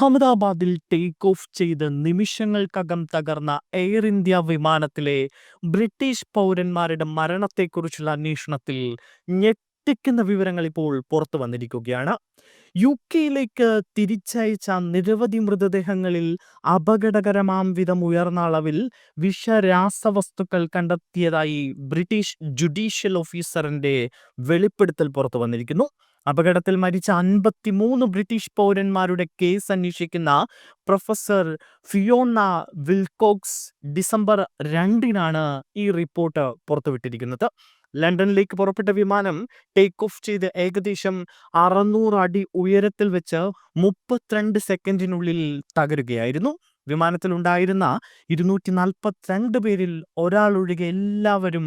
അഹമ്മദാബാദിൽ take off ചെയ്ത് നിമിഷങ്ങൾക്കകം തകർന്ന എയർ ഇന്ത്യ വിമാനത്തിലെ ബ്രിട്ടീഷ് പൗരന്മാരുടെ മരണത്തെക്കുറിച്ചുള്ള അന്വേഷണത്തിൽ ഞെട്ടിക്കുന്ന വിവരങ്ങൾ ഇപ്പോൾ പുറത്തു വന്നിരിക്കുകയാണ്. യു കെയിലേക്ക് തിരിച്ചയച്ച നിരവധി മൃതദേഹങ്ങളിൽ അപകടകരമാം വിധം ഉയർന്ന അളവിൽ വിഷരാസവസ്തുക്കൾ കണ്ടെത്തിയതായി ബ്രിട്ടീഷ് ജുഡീഷ്യൽ ഓഫീസറിന്റെ വെളിപ്പെടുത്തൽ പുറത്തു വന്നിരിക്കുന്നു. അപകടത്തിൽ മരിച്ച അൻപത്തിമൂന്ന് ബ്രിട്ടീഷ് പൗരന്മാരുടെ കേസ് അന്വേഷിക്കുന്ന പ്രൊഫസർ ഫിയോണ വിൽകോക്സ് ഡിസംബർ രണ്ടിനാണ് ഈ റിപ്പോർട്ട് പുറത്തുവിട്ടിരിക്കുന്നത്. ലണ്ടനിലേക്ക് പുറപ്പെട്ട വിമാനം ടേക്ക് ഓഫ് ചെയ്ത് ഏകദേശം അറുന്നൂറ് അടി ഉയരത്തിൽ വെച്ച് മുപ്പത്തിരണ്ട് സെക്കൻഡിനുള്ളിൽ തകരുകയായിരുന്നു. വിമാനത്തിലുണ്ടായിരുന്ന ഇരുന്നൂറ്റി നാൽപ്പത്തിരണ്ട് പേരിൽ ഒരാളൊഴികെ എല്ലാവരും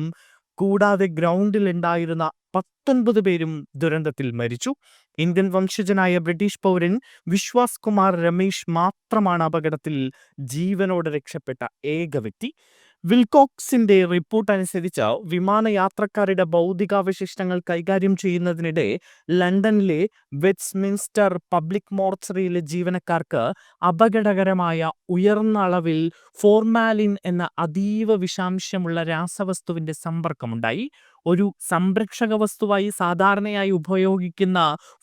കൂടാതെ ഗ്രൗണ്ടിൽ ഉണ്ടായിരുന്ന പത്തൊൻപത് പേരും ദുരന്തത്തിൽ മരിച്ചു. ഇന്ത്യൻ വംശജനായ ബ്രിട്ടീഷ് പൗരൻ വിശ്വാസ് കുമാർ രമേശ് മാത്രമാണ് അപകടത്തിൽ ജീവനോടെ രക്ഷപ്പെട്ട ഏക വ്യക്തി. വിൽകോക്സിന്റെ റിപ്പോർട്ട് അനുസരിച്ച് വിമാനയാത്രക്കാരുടെ ഭൗതികാവശിഷ്ടങ്ങൾ കൈകാര്യം ചെയ്യുന്നതിനിടെ ലണ്ടനിലെ വെറ്റ്സ്മിൻസ്റ്റർ പബ്ലിക് മോർച്ചറിയിലെ ജീവനക്കാർക്ക് അപകടകരമായ ഉയർന്ന അളവിൽ ഫോർമാലിൻ എന്ന അതീവ വിഷാംശമുള്ള രാസവസ്തുവിന്റെ സമ്പർക്കമുണ്ടായി. ഒരു സംരക്ഷക വസ്തുവായി സാധാരണയായി ഉപയോഗിക്കുന്ന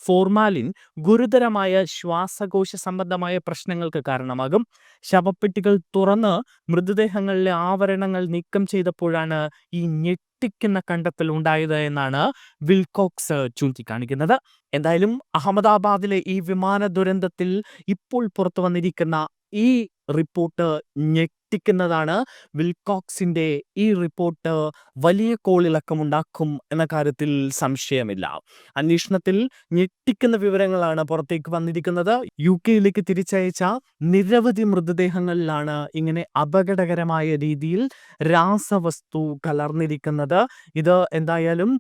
ഫോർമാലിൻ ഗുരുതരമായ ശ്വാസകോശ സംബന്ധമായ പ്രശ്നങ്ങൾക്ക് കാരണമാകും. ശവപ്പെട്ടികൾ തുറന്ന് മൃതദേഹങ്ങളിലെ ആവരണങ്ങൾ നീക്കം ചെയ്തപ്പോഴാണ് ഈ ഞെട്ടിക്കുന്ന കണ്ടെത്തൽ ഉണ്ടായത് എന്നാണ് വിൽകോക്സ് ചൂണ്ടിക്കാണിക്കുന്നത്. എന്തായാലും അഹമ്മദാബാദിലെ ഈ വിമാന ദുരന്തത്തിൽ ഇപ്പോൾ പുറത്തു വന്നിരിക്കുന്ന ഈ റിപ്പോർട്ട് ഞെട്ടിക്കുന്നതാണ്. വിൽകോക്സിന്റെ ഈ റിപ്പോർട്ട് വലിയ കോളിളക്കമുണ്ടാക്കും എന്ന കാര്യത്തിൽ സംശയമില്ല. അന്വേഷണത്തിൽ ഞെട്ടിക്കുന്ന വിവരങ്ങളാണ് പുറത്തേക്ക് വന്നിരിക്കുന്നത്. യു കെയിലേക്ക് തിരിച്ചയച്ച നിരവധി മൃതദേഹങ്ങളിലാണ് ഇങ്ങനെ അപകടകരമായ രീതിയിൽ രാസവസ്തു കലർന്നിരിക്കുന്നത്. ഇത് എന്തായാലും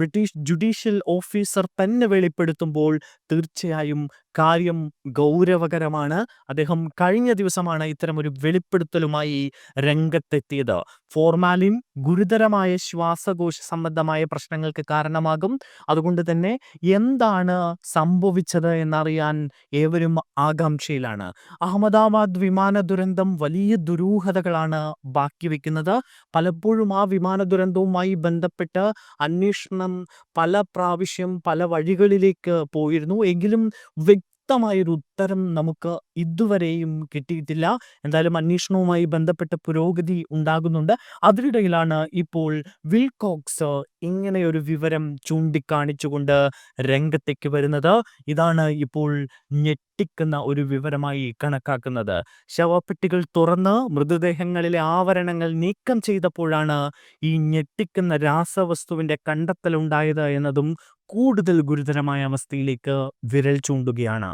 ബ്രിട്ടീഷ് ജുഡീഷ്യൽ ഓഫീസർ തന്നെ വെളിപ്പെടുത്തുമ്പോൾ തീർച്ചയായും കാര്യം ഗൗരവകരമാണ്. അദ്ദേഹം കഴിഞ്ഞ ദിവസമാണ് ഇത്തരമൊരു വെളിപ്പെടുത്തലുമായി രംഗത്തെത്തിയത്. ഫോർമാലിൻ ഗുരുതരമായ ശ്വാസകോശ സംബന്ധമായ പ്രശ്നങ്ങൾക്ക് കാരണമാകും. അതുകൊണ്ട് തന്നെ എന്താണ് സംഭവിച്ചത് എന്നറിയാൻ ഏവരും ആകാംക്ഷയിലാണ്. അഹമ്മദാബാദ് വിമാന ദുരന്തം വലിയ ദുരൂഹതകളാണ് ബാക്കി വയ്ക്കുന്നത് പലപ്പോഴും ആ വിമാന ദുരന്തവുമായി ബന്ധപ്പെട്ട് അന്വേഷണം പല പ്രാവശ്യം പല വഴികളിലേക്ക് പോയിരുന്നു. എങ്കിലും വ്യക്തമായൊരു ഉത്തരം നമുക്ക് ഇതുവരെയും കിട്ടിയിട്ടില്ല. എന്തായാലും അന്വേഷണവുമായി ബന്ധപ്പെട്ട പുരോഗതി ഉണ്ടാകുന്നുണ്ട്. അതിനിടയിലാണ് ഇപ്പോൾ വിൽകോക്സ് ഒരു വിവരം ചൂണ്ടിക്കാണിച്ചുകൊണ്ട് രംഗത്തേക്ക് വരുന്നത്. ഇതാണ് ഇപ്പോൾ ഞെട്ടിക്കുന്ന ഒരു വിവരമായി കണക്കാക്കുന്നത്. ശവപ്പെട്ടികൾ തുറന്ന് മൃതദേഹങ്ങളിലെ ആവരണങ്ങൾ നീക്കം ചെയ്തപ്പോഴാണ് ഈ ഞെട്ടിക്കുന്ന രാസവസ്തുവിന്റെ കണ്ടെത്തൽ ഉണ്ടായത് എന്നതും കൂടുതൽ ഗുരുതരമായ അവസ്ഥയിലേക്ക് വിരൽ ചൂണ്ടുകയാണ്